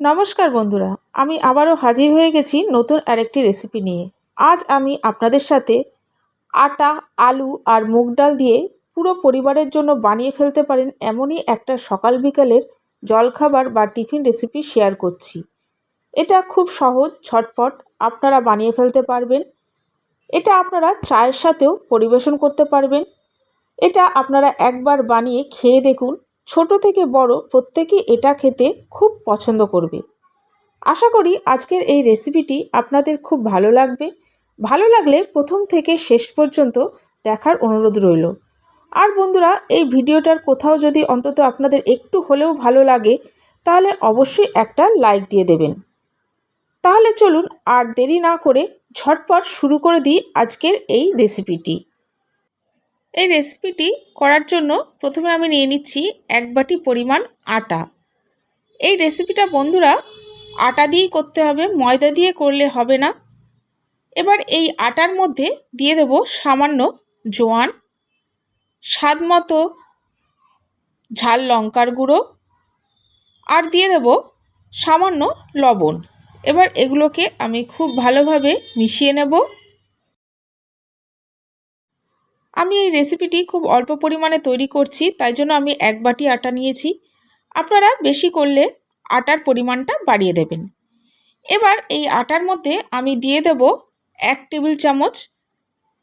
নমস্কার বন্ধুরা, আমি আবারও হাজির হয়ে গেছি নতুন আরেকটি রেসিপি নিয়ে। আজ আমি আপনাদের সাথে আটা, আলু আর মুগ ডাল দিয়ে পুরো পরিবারের জন্য বানিয়ে ফেলতে পারেন এমনই একটা সকাল বিকালের জলখাবার বা টিফিন রেসিপি শেয়ার করছি। এটা খুব সহজ, ছটপট, আপনারা বানিয়ে ফেলতে পারবেন। এটা আপনারা চায়ের সাথেও পরিবেশন করতে পারবেন। এটা আপনারা একবার বানিয়ে খেয়ে দেখুন ছোট থেকে বড় প্রত্যেকেই এটা খেতে খুব পছন্দ করবে। আশা করি আজকের এই রেসিপিটি আপনাদের খুব ভালো লাগবে। ভালো লাগলে প্রথম থেকে শেষ পর্যন্ত দেখার অনুরোধ রইল। আর বন্ধুরা, এই ভিডিওটার কোথাও যদি অন্তত আপনাদের একটু হলেও ভালো লাগে, তাহলে অবশ্যই একটা লাইক দিয়ে দেবেন। তাহলে চলুন আর দেরি না করে ঝটপট শুরু করে দিই আজকের এই রেসিপিটি। এই রেসিপিটি করার জন্য প্রথমে আমি নিয়ে নিচ্ছি এক বাটি পরিমাণ আটা। এই রেসিপিটা বন্ধুরা আটা দিয়েই করতে হবে, ময়দা দিয়ে করলে হবে না। এবার এই আটার মধ্যে দিয়ে দেব সামান্য জোয়ান, স্বাদ মতো ঝাল লঙ্কার গুঁড়ো আর দিয়ে দেব সামান্য লবণ। এবার এগুলোকে আমি খুব ভালোভাবে মিশিয়ে নেব। আমি এই রেসিপিটি খুব অল্প পরিমাণে তৈরি করছি, তাই জন্য আমি এক বাটি আটা নিয়েছি। আপনারা বেশি করলে আটার পরিমাণটা বাড়িয়ে দেবেন। এবার এই আটার মধ্যে আমি দিয়ে দেব এক টেবিল চামচ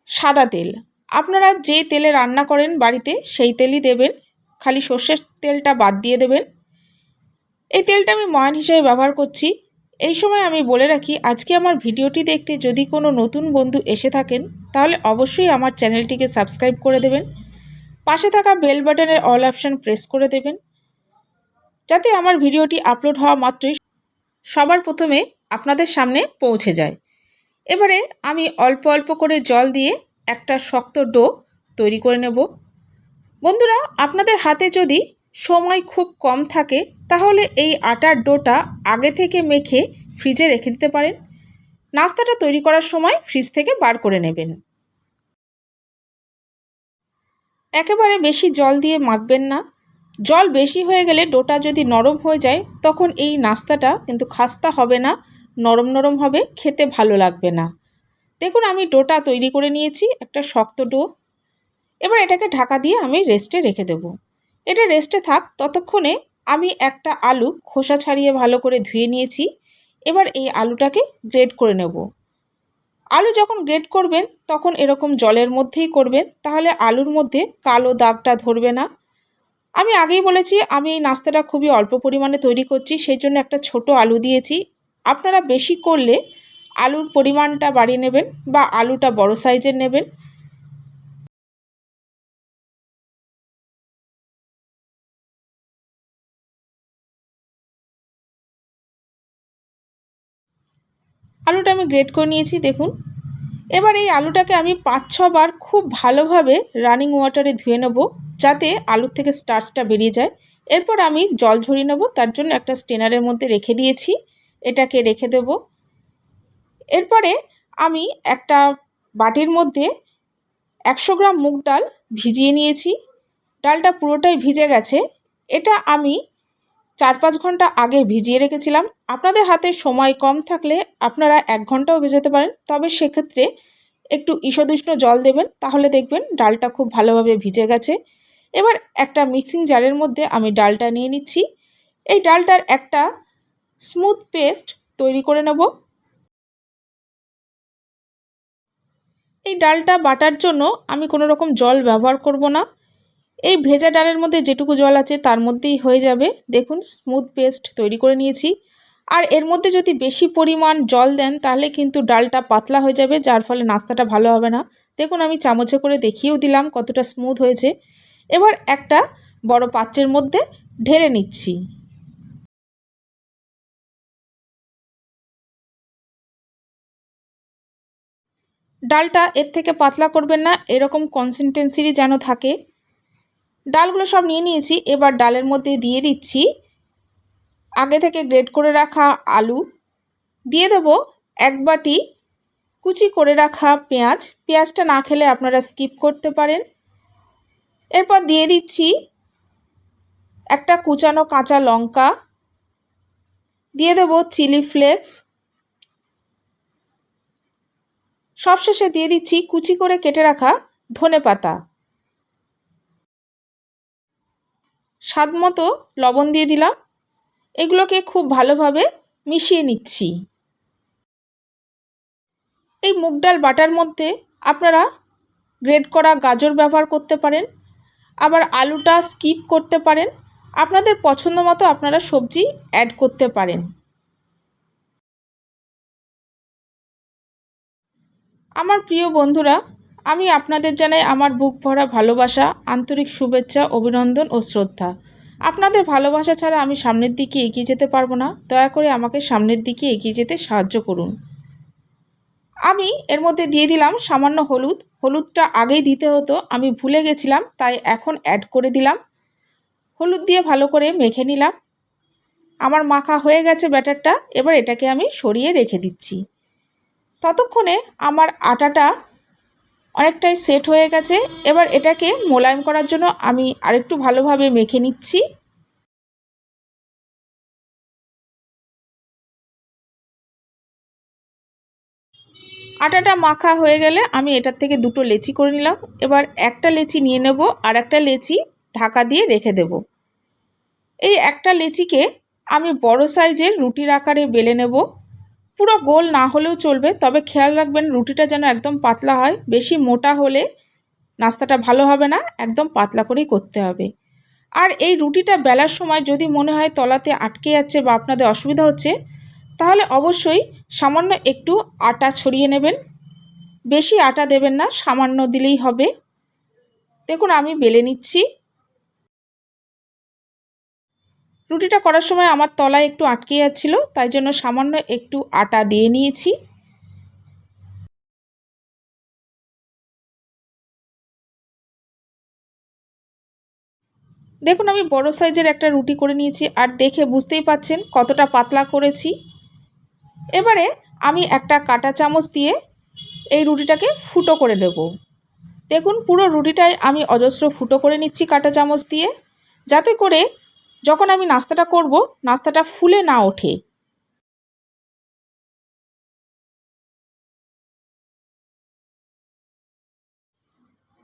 সাদা তেল। আপনারা যে তেলে রান্না করেন বাড়িতে, সেই তেলই দেবেন। খালি সর্ষের তেলটা বাদ দিয়ে দেবেন। এই তেলটা আমি ময়ান হিসেবে ব্যবহার করছি। এই সময় আমি বলে রাখি, আজকে আমার ভিডিওটি দেখতে যদি কোনো নতুন বন্ধু এসে থাকেন, তাহলে অবশ্যই আমার চ্যানেলটিকে সাবস্ক্রাইব করে দেবেন। পাশে থাকা বেল বাটনের অল অপশান প্রেস করে দেবেন। যাতে আমার ভিডিওটি আপলোড হওয়া মাত্রই সবার প্রথমে আপনাদের সামনে পৌঁছে যায়। এবারে আমি অল্প অল্প করে জল দিয়ে একটা শক্ত ডো তৈরি করে নেব। বন্ধুরা, আপনাদের হাতে যদি সময় খুব কম থাকে তাহলে এই আটার ডোটা আগে থেকে মেখে ফ্রিজে রেখে দিতে পারেন। নাস্তাটা তৈরি করার সময় ফ্রিজ থেকে বার করে নেবেন। একেবারে বেশি জল দিয়ে মাখবেন না। জল বেশি হয়ে গেলে ডোটা যদি নরম হয়ে যায়, তখন এই নাস্তাটা কিন্তু খাস্তা হবে না, নরম নরম হবে, খেতে ভালো লাগবে না। দেখুন, আমি ডোটা তৈরি করে নিয়েছি, একটা শক্ত ডো। এবার এটাকে ঢাকা দিয়ে আমি রেস্টে রেখে দেবো। এটা রেস্টে থাক, ততক্ষণে আমি একটা আলু খোসা ছাড়িয়ে ভালো করে ধুয়ে নিয়েছি। এবার এই আলুটাকে গ্রেড করে নেব। আলু যখন গ্রেড করবেন, তখন এরকম জলের মধ্যেই করবেন, তাহলে আলুর মধ্যে কালো দাগটা ধরবে না। আমি আগেই বলেছি, আমি এই নাস্তাটা খুবই অল্প পরিমাণে তৈরি করছি, সেই জন্য একটা ছোট আলু দিয়েছি। আপনারা বেশি করলে আলুর পরিমাণটা বাড়িয়ে নেবেন বা আলুটা বড় সাইজের নেবেন। আলুটা আমি গ্রেট করে নিয়েছি, দেখুন। এবার এই আলুটাকে আমি পাঁচ ছবার খুব ভালোভাবে রানিং ওয়াটারে ধুয়ে নেব, যাতে আলুর থেকে স্টার্চটা বেরিয়ে যায়। এরপর আমি জল ঝরিয়ে নেব, তার জন্য একটা স্টেনারের মধ্যে রেখে দিয়েছি। এটাকে রেখে দেব। এরপরে আমি একটা বাটির মধ্যে একশো গ্রাম মুগ ডাল ভিজিয়ে নিয়েছি। ডালটা পুরোটাই ভিজে গেছে। এটা আমি চার পাঁচ ঘণ্টা আগে ভিজিয়ে রেখেছিলাম। আপনাদের হাতে সময় কম থাকলে আপনারা এক ঘন্টাও ভেজাতে পারেন। তবে সেক্ষেত্রে একটু ঈষদুষ্ণ জল দেবেন, তাহলে দেখবেন ডালটা খুব ভালোভাবে ভিজে গেছে। এবার একটা মিক্সিং জারের মধ্যে আমি ডালটা নিয়ে নিচ্ছি। এই ডালটার একটা স্মুথ পেস্ট তৈরি করে নেব। এই ডালটা বাটার জন্য আমি কোনো রকম জল ব্যবহার করব না। এই ভেজা ডালের মধ্যে যেটুকু জল আছে তার মধ্যেই হয়ে যাবে। দেখুন স্মুথ পেস্ট তৈরি করে নিয়েছি। আর এর মধ্যে যদি বেশি পরিমাণ জল দেন, তাহলে কিন্তু ডালটা পাতলা হয়ে যাবে, যার ফলে নাস্তাটা ভালো হবে না। দেখুন, আমি চামচে করে দেখিয়েও দিলাম কতটা স্মুথ হয়েছে। এবার একটা বড় পাত্রের মধ্যে ঢেলে নিচ্ছি। ডালটা এর থেকে পাতলা করবেন না, এরকম কনসিস্টেন্সিরই যেন থাকে। ডালগুলো সব নিয়ে নিয়েছি। এবার ডালের মধ্যে দিয়ে দিচ্ছি আগে থেকে গ্রেড করে রাখা আলু। দিয়ে দেব এক বাটি কুচি করে রাখা পেঁয়াজ। পেঁয়াজটা না খেলে আপনারা স্কিপ করতে পারেন। এরপর দিয়ে দিচ্ছি একটা কুচানো কাঁচা লঙ্কা। দিয়ে দেব চিলি ফ্লেক্স। সবশেষে দিয়ে দিচ্ছি কুচি করে কেটে রাখা ধনে পাতা স্বাদ মতো লবণ দিয়ে দিলাম। এগুলোকে খুব ভালোভাবে মিশিয়ে নিচ্ছি। এই মুগ ডাল বাটার মধ্যে আপনারা গ্রেড করা গাজর ব্যবহার করতে পারেন। আবার আলুটা স্কিপ করতে পারেন। আপনাদের পছন্দ মতো আপনারা সবজি অ্যাড করতে পারেন। আমার প্রিয় বন্ধুরা আমি আপনাদের জানাই আমার বুক ভরা ভালোবাসা, আন্তরিক শুভেচ্ছা, অভিনন্দন ও শ্রদ্ধা। আপনাদের ভালোবাসা ছাড়া আমি সামনের দিকে এগিয়ে যেতে পারব না। দয়া করে আমাকে সামনের দিকে এগিয়ে যেতে সাহায্য করুন। আমি এর মধ্যে দিয়ে দিলাম সামান্য হলুদ। হলুদটা আগেই দিতে হতো, আমি ভুলে গেছিলাম, তাই এখন অ্যাড করে দিলাম। হলুদ দিয়ে ভালো করে মেখে নিলাম। আমার মাখা হয়ে গেছে ব্যাটারটা, এবার এটাকে আমি সরিয়ে রেখে দিচ্ছি। ততক্ষণে আমার আটাটা অনেকটাই সেট হয়ে গেছে। এবার এটাকে মোলায়েম করার জন্য আমি আরেকটু ভালোভাবে মেখে নিচ্ছি। আটাটা মাখা হয়ে গেলে আমি এটার থেকে দুটো লেচি করে নিলাম। এবার একটা লেচি নিয়ে নেব আর একটা লেচি ঢাকা দিয়ে রেখে দেব। এই একটা লেচিকে আমি বড় সাইজের রুটির আকারে বেলে নেব। পুরো গোল না হলেও চলবে, তবে খেয়াল রাখবেন রুটিটা যেন একদম পাতলা হয়। বেশি মোটা হলে নাস্তাটা ভালো হবে না, একদম পাতলা করেই করতে হবে। আর এই রুটিটা বেলার সময় যদি মনে হয় তলাতে আটকে যাচ্ছে বা আপনাদের অসুবিধা হচ্ছে, তাহলে অবশ্যই সামান্য একটু আটা ছড়িয়ে নেবেন। বেশি আটা দেবেন না, সামান্য দিলেই হবে। দেখুন, আমি বেলে নিচ্ছি। রুটিটা করার সময় আমার তলায় একটু আটকে যাচ্ছিল, তাই জন্য সামান্য একটু আটা দিয়ে নিয়েছি। দেখুন, আমি বড় সাইজের একটা রুটি করে নিয়েছি, আর দেখে বুঝতেই পাচ্ছেন কতটা পাতলা করেছি। এবারে আমি একটা কাটা চামচ দিয়ে এই রুটিটাকে ফুটো করে দেব। দেখুন, পুরো রুটিটাই আমি অজস্র ফুটো করে নিচ্ছি কাটা চামচ দিয়ে, যাতে করে যখন আমি নাস্তাটা করব, নাস্তাটা ফুলে না ওঠে।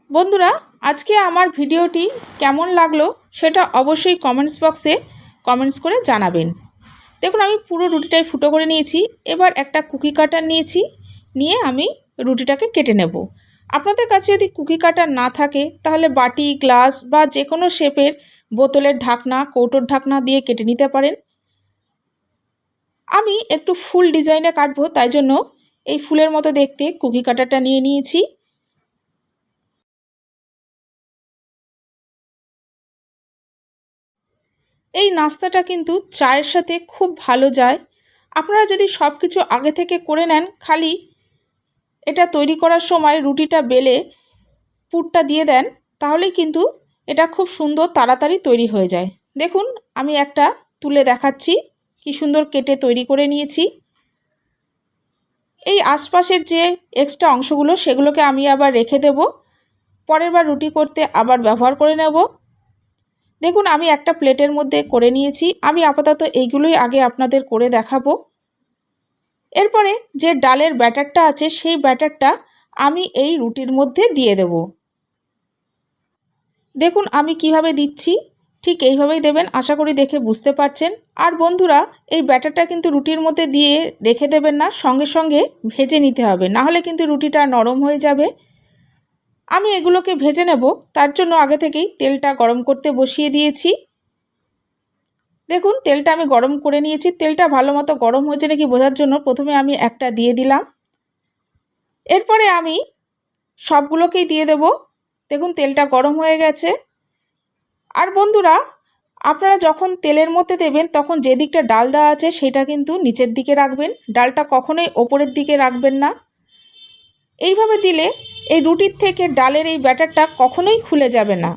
বন্ধুরা, আজকে আমার ভিডিওটি কেমন লাগল সেটা অবশ্যই কমেন্টস বক্সে কমেন্টস করে জানাবেন। দেখুন, আমি পুরো রুটিটাই ফুটো করে নিয়েছি। এবার একটা কুকি কাটার নিয়েছি, নিয়ে আমি রুটিটাকে কেটে নেব। আপনাদের কাছে যদি কুকি কাটার না থাকে, তাহলে বাটি গ্লাস বা যে কোনো শেপের বোতলের ঢাকনা, কৌটোর ঢাকনা দিয়ে কেটে নিতে পারেন। আমি একটু ফুল ডিজাইনে কাটবো, তাই জন্য এই ফুলের মতো দেখতে কুকি কাটারটা নিয়ে নিয়েছি। এই নাস্তাটা কিন্তু চায়ের সাথে খুব ভালো যায়। আপনারা যদি সব কিছু আগে থেকে করে নেন, খালি এটা তৈরি করার সময় রুটিটা বেলে পুরটা দিয়ে দেন, তাহলেই কিন্তু এটা খুব সুন্দর তাড়াতাড়ি তৈরি হয়ে যায়। দেখুন, আমি একটা তুলে দেখাচ্ছি, কি সুন্দর কেটে তৈরি করে নিয়েছি। এই আশপাশের যে এক্সট্রা অংশগুলো, সেগুলোকে আমি আবার রেখে দেব। পরের বার রুটি করতে আবার ব্যবহার করে নেব। দেখুন, আমি একটা প্লেটের মধ্যে করে নিয়েছি। আমি আপাতত এইগুলোই আগে আপনাদের করে দেখাবো। এরপরে যে ডালের ব্যাটারটা আছে, সেই ব্যাটারটা আমি এই রুটির মধ্যে দিয়ে দেব। দেখুন আমি কীভাবে দিচ্ছি। ঠিক এইভাবেই দেবেন, আশা করি দেখে বুঝতে পারছেন। আর বন্ধুরা, এই ব্যাটারটা কিন্তু রুটির মধ্যে দিয়ে রেখে দেবেন না, সঙ্গে সঙ্গে ভেজে নিতে হবে। না হলে কিন্তু রুটিটা নরম হয়ে যাবে। আমি এগুলোকে ভেজে নেব। তার জন্য আগে থেকেই তেলটা গরম করতে বসিয়ে দিয়েছি। দেখুন, তেলটা আমি গরম করে নিয়েছি। তেলটা ভালো মতো গরম হয়েছে নাকি বোঝার জন্য প্রথমে আমি একটা দিয়ে দিলাম। এরপরে আমি সবগুলোকেই দিয়ে দেব। দেখুন, তেলটা গরম হয়ে গেছে। আর বন্ধুরা, আপনারা যখন তেলের মধ্যে দেবেন, তখন যে দিকটা ডাল দেওয়া আছে, সেটা কিন্তু নিচের দিকে রাখবেন। ডালটা কখনোই ওপরের দিকে রাখবেন না। এইভাবে দিলে এই রুটির থেকে ডালের এই ব্যাটারটা কখনোই খুলে যাবে না।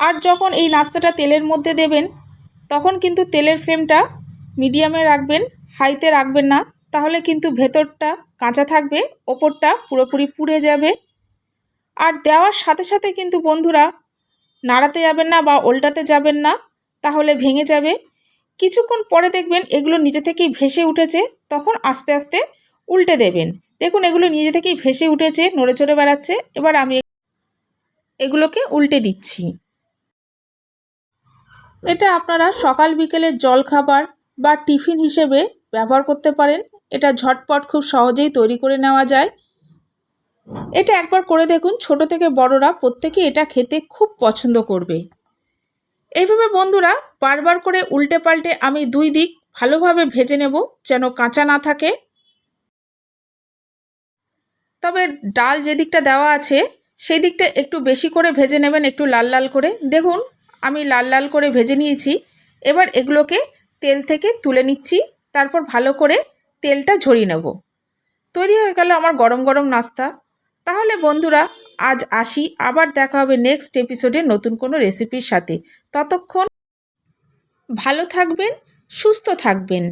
আর যখন এই নাস্তাটা তেলের মধ্যে দেবেন, তখন কিন্তু তেলের ফ্লেমটা মিডিয়ামে রাখবেন, হাইতে রাখবেন না। তাহলে কিন্তু ভেতরটা কাঁচা থাকবে, ওপরটা পুরোপুরি পুড়ে যাবে। আর দেওয়ার সাথে সাথে কিন্তু বন্ধুরা, নাড়াতে যাবেন না বা উল্টাতে যাবেন না, তাহলে ভেঙে যাবে। কিছুক্ষণ পরে দেখবেন এগুলো নিজে থেকেই ভেসে উঠেছে, তখন আস্তে আস্তে উল্টে দেবেন। দেখুন এগুলো নিজে থেকেই ভেসে উঠেছে, নড়ে চড়ে বেড়াচ্ছে। এবার আমি এগুলোকে উল্টে দিচ্ছি। এটা আপনারা সকাল বিকেলের জলখাবার বা টিফিন হিসেবে ব্যবহার করতে পারেন। এটা ঝটপট খুব সহজেই তৈরি করে নেওয়া যায়। এটা একবার করে দেখুন, ছোট থেকে বড়রা প্রত্যেকে এটা খেতে খুব পছন্দ করবে। এইভাবে বন্ধুরা বারবার করে উল্টে পাল্টে আমি দুই দিক ভালোভাবে ভেজে নেব যেন কাঁচা না থাকে। তবে ডাল যে দিকটা দেওয়া আছে, সেই দিকটা একটু বেশি করে ভেজে নেবেন একটু লাল লাল করে। দেখুন, আমি লাল লাল করে ভেজে নিয়েছি। এবার এগুলোকে তেল থেকে তুলে নিচ্ছি, তারপর ভালো করে তেলটা ঝরিয়ে নেব। তৈরি হয়ে গেল আমার গরম গরম নাস্তা। তাহলে বন্ধুরা, আজ আসি। আবার দেখা হবে নেক্সট এপিসোডে নতুন কোনো রেসিপির সাথে। ততক্ষণ ভালো থাকবেন, সুস্থ থাকবেন।